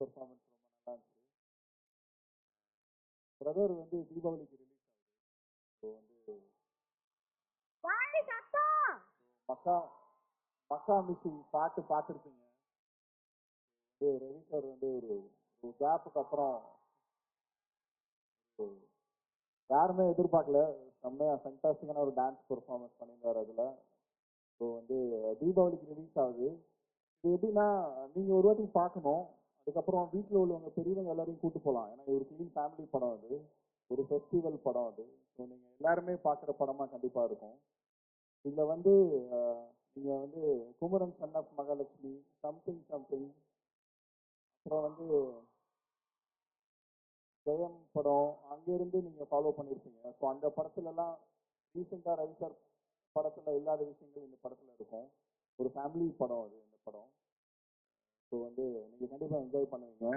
Performance ரொம்ப நல்லா இருந்துச்சு. பிரதர் வந்து தீபாவளிக்கு ரிலீஸ் ஆகுது. ஸோ வந்து மக்கா மக்கா மிஸ்ஸி பாட்டு பார்த்துருப்பீங்க. ரவி சார் வந்து ஒரு ஒரு கேப்புக்கு அப்புறம் யாருமே எதிர்பார்க்கல. செம்மையா ஃபென்டாஸ்டிக்கான ஒரு டான்ஸ் பெர்ஃபார்மன்ஸ் பண்ணியிருந்தார் அதில். ஸோ வந்து தீபாவளிக்கு ரிலீஸ் ஆகுது. இது எப்படின்னா நீங்கள் ஒரு வாட்டி பார்க்கணும். அதுக்கப்புறம் வீட்டில் உள்ளவங்க பெரியவங்க எல்லாரையும் கூட்டு போகலாம் ஏன்னா ஒரு கிளீன் ஃபேமிலி படம் அது. ஒரு ஃபெஸ்டிவல் படம் அது. ஸோ நீங்கள் எல்லாருமே பார்க்குற படமாக கண்டிப்பாக இருக்கும். இதில் வந்து நீங்கள் வந்து Kumaran son of Mahalakshmi something something அப்புறம் வந்து ஜெயம் படம். அங்கேருந்து நீங்கள் ஃபாலோ பண்ணியிருப்பீங்க ஸோ அந்த படத்துலலாம் ரீசெண்டாக ரவி சார் படத்தில் இல்லாத விஷயங்கள் இந்த படத்தில் இருக்கும். ஒரு ஃபேமிலி படம் அது இந்த படம். நீங்கள் கண்டிப்பாக என்ஜாய் பண்ணுவீங்க.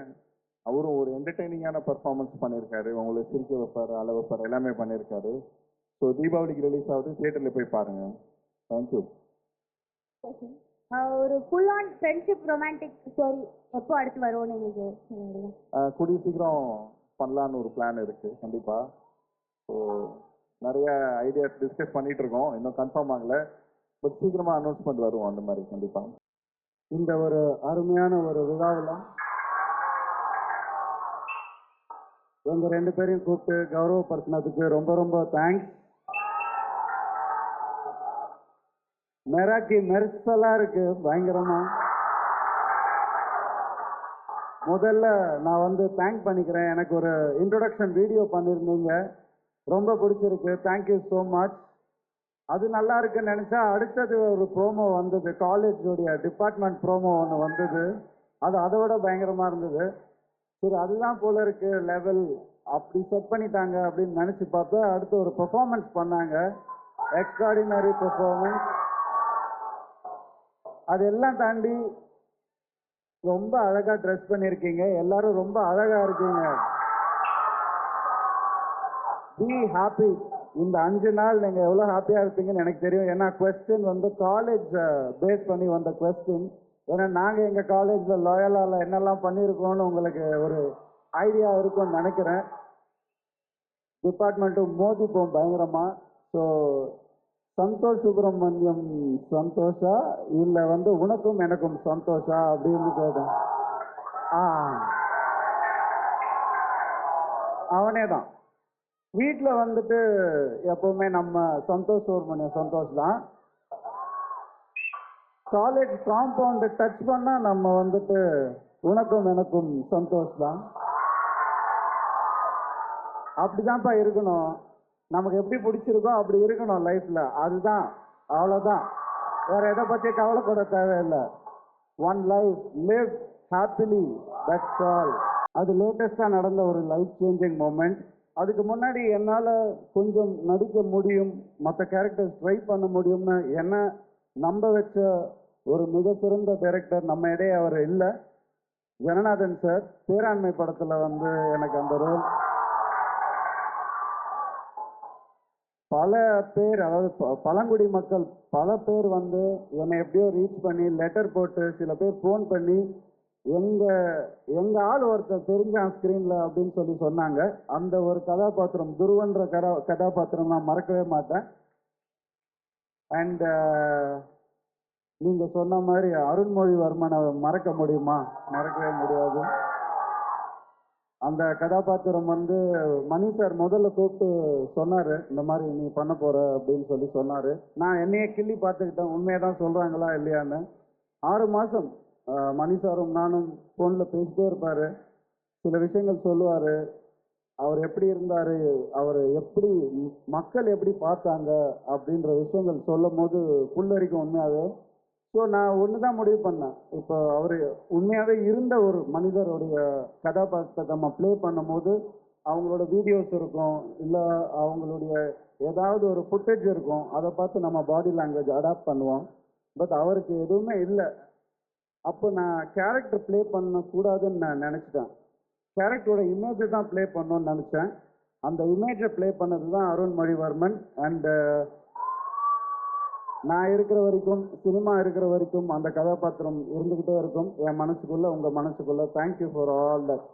அவரும் ஒரு என்டர்டெய்னிங்கான பர்ஃபார்மன்ஸ் பண்ணியிருக்காரு உங்களை சிரிக்க வைப்பார் அழ வைப்பார் எல்லாமே பண்ணியிருக்காரு ஸோ தீபாவளிக்கு ரிலீஸ் ஆகுது. தியேட்டரில் போய் பாருங்கள் தேங்க்யூ ஒரு full on friendship romantic story எப்போ அடுத்து வரும்னு எங்களுக்கு? கூடிய சீக்கிரம் பண்ணலான்னு ஒரு பிளான் இருக்கு. கண்டிப்பா. ஸோ நிறைய ஐடியாஸ் டிஸ்கஸ் பண்ணிட்டு இருக்கோம். இன்னும் கன்ஃபார்ம் ஆகல. பட் சீக்கிரமா அனௌன்ஸ்மெண்ட் வரும் அந்த மாதிரி. கண்டிப்பா. இந்த ஒரு அருமையான ஒரு விழாவில் எங்க ரெண்டு பேரையும் கூப்பிட்டு கௌரவப்படுத்தினதுக்கு ரொம்ப ரொம்ப தேங்க்ஸ் மெராக்கி மெர்சலா இருக்கு பயங்கரமா. முதல்ல நான் வந்து தேங்க் பண்ணிக்கிறேன். எனக்கு ஒரு இன்ட்ரொடக்ஷன் வீடியோ பண்ணியிருந்தீங்க. ரொம்ப பிடிச்சிருக்கு. தேங்க்யூ ஸோ மச் அது நல்லா இருக்குன்னு நினச்சா அடுத்தது ஒரு ப்ரோமோ வந்தது. காலேஜோடைய டிபார்ட்மெண்ட் ப்ரோமோ ஒன்று வந்தது. அது அதை விட பயங்கரமாக இருந்தது. சரி அதுதான் போல இருக்கு லெவல் அப்படி செட் பண்ணிட்டாங்க அப்படின்னு நினச்சி பார்த்தா அடுத்து ஒரு பெர்ஃபார்மன்ஸ் பண்ணாங்க. எக்ஸ்ட்ராடினரி பெர்ஃபார்மன்ஸ் அதெல்லாம் தாண்டி ரொம்ப அழகாக ட்ரெஸ் பண்ணியிருக்கீங்க. எல்லாரும் ரொம்ப அழகாக இருக்கீங்க. பி ஹாப்பி இந்த அஞ்சு நாள் நீங்கள் எவ்வளோ ஹாப்பியாக இருப்பீங்கன்னு எனக்கு தெரியும். ஏன்னா கொஸ்டின் வந்து காலேஜ் பேஸ் பண்ணி வந்த கொஸ்டின் ஏன்னா நாங்கள் எங்கள் காலேஜில் லாயலால என்னெல்லாம் பண்ணியிருக்கோம்னு உங்களுக்கு ஒரு ஐடியா இருக்கும்னு நினைக்கிறேன். டிபார்ட்மெண்ட்டும் மோதிப்போம் பயங்கரமாக ஸோ சந்தோஷ் சுப்பிரமணியம் சந்தோஷா? இல்லை வந்து உனக்கும் எனக்கும் சந்தோஷா? அப்படின்னு கேட்டேன். ஆ. அவனே தான். வீட்டில் வந்துட்டு எப்பவுமே நம்ம சந்தோஷ் சுப்பிரமணியம் சந்தோஷ் தான். காலேஜ் காம்பவுண்டு டச் பண்ணால் நம்ம வந்துட்டு உனக்கும் எனக்கும் சந்தோஷ் தான். அப்படிதான்ப்பா இருக்கணும். நமக்கு எப்படி பிடிச்சிருக்கோ அப்படி இருக்கணும் லைஃப்பில் அதுதான். அவ்வளோதான் வேற எதை பற்றி கவலைப்பட தேவையில்லை. One life live happily that's all அது லேட்டஸ்ட்டாக நடந்த ஒரு லைஃப் சேஞ்சிங் மூமெண்ட் அதுக்கு முன்னாடி என்னால் கொஞ்சம் நடிக்க முடியும் மற்ற கேரக்டர்ஸ் ட்ரை பண்ண முடியும்னு என்ன நம்ப வச்ச ஒரு மிக சிறந்த டைரக்டர் நம்ம இடையே அவர் இல்லை. ஜனநாதன் சார் பேராண்மை படத்தில் வந்து எனக்கு அந்த ரோல் பல பேர் அதாவது பழங்குடி மக்கள் பல பேர் வந்து என்னை எப்படியோ ரீச் பண்ணி லெட்டர் போட்டு சில பேர் ஃபோன் பண்ணி எங்க எங்க ஆள் ஒருத்தர் தெரிஞ்சான் ஸ்கிரீன்ல அப்படின்னு சொல்லி சொன்னாங்க. அந்த ஒரு கதாபாத்திரம் துருவன்ற கதா கதாபாத்திரம் நான் மறக்கவே மாட்டேன். அண்ட் uh, நீங்க சொன்ன மாதிரி அருண்மொழிவர்மனை மறக்க முடியுமா? மறக்கவே முடியாது. அந்த கதாபாத்திரம் வந்து மணி சார் முதல்ல கூப்பிட்டு சொன்னாரு இந்த மாதிரி நீ பண்ண போற அப்படின்னு சொல்லி சொன்னாரு. நான் என்னையே கிள்ளி பார்த்துக்கிட்டேன். உண்மையை தான் சொல்றாங்களா இல்லையான்னு. ஆறு மாசம் மணி சாரும் நானும் ஃபோனில் பேசிட்டே இருப்பார். சில விஷயங்கள் சொல்லுவார். அவர் எப்படி இருந்தார் அவர் எப்படி மக்கள் எப்படி பார்த்தாங்க அப்படின்ற விஷயங்கள் சொல்லும் போது புல்லரிக்கும் உண்மையாகவே ஸோ நான் ஒன்று தான் முடிவு பண்ணேன். இப்போ அவர் உண்மையாகவே இருந்த ஒரு மனிதருடைய கதாபாத்திரத்தை நம்ம ப்ளே பண்ணும்போது அவங்களோட வீடியோஸ் இருக்கும். இல்லை அவங்களுடைய ஏதாவது ஒரு ஃபுட்டேஜ் இருக்கும். அதை பார்த்து நம்ம பாடி லாங்குவேஜ் அடாப்ட் பண்ணுவோம். பட் அவருக்கு எதுவுமே இல்லை. அப்போ நான் கேரக்டர் ப்ளே பண்ணக்கூடாதுன்னு நான் நினச்சிட்டேன். கேரக்டரோட இமேஜை தான் ப்ளே பண்ணணும்னு நினச்சேன். அந்த இமேஜை ப்ளே பண்ணது தான் அருண்மொழிவர்மன் அண்டு நான் இருக்கிற வரைக்கும் சினிமா இருக்கிற வரைக்கும் அந்த கதாபாத்திரம் இருந்துக்கிட்டே இருக்கும். என் மனசுக்குள்ள உங்கள் மனசுக்குள்ளே. Thank you for all that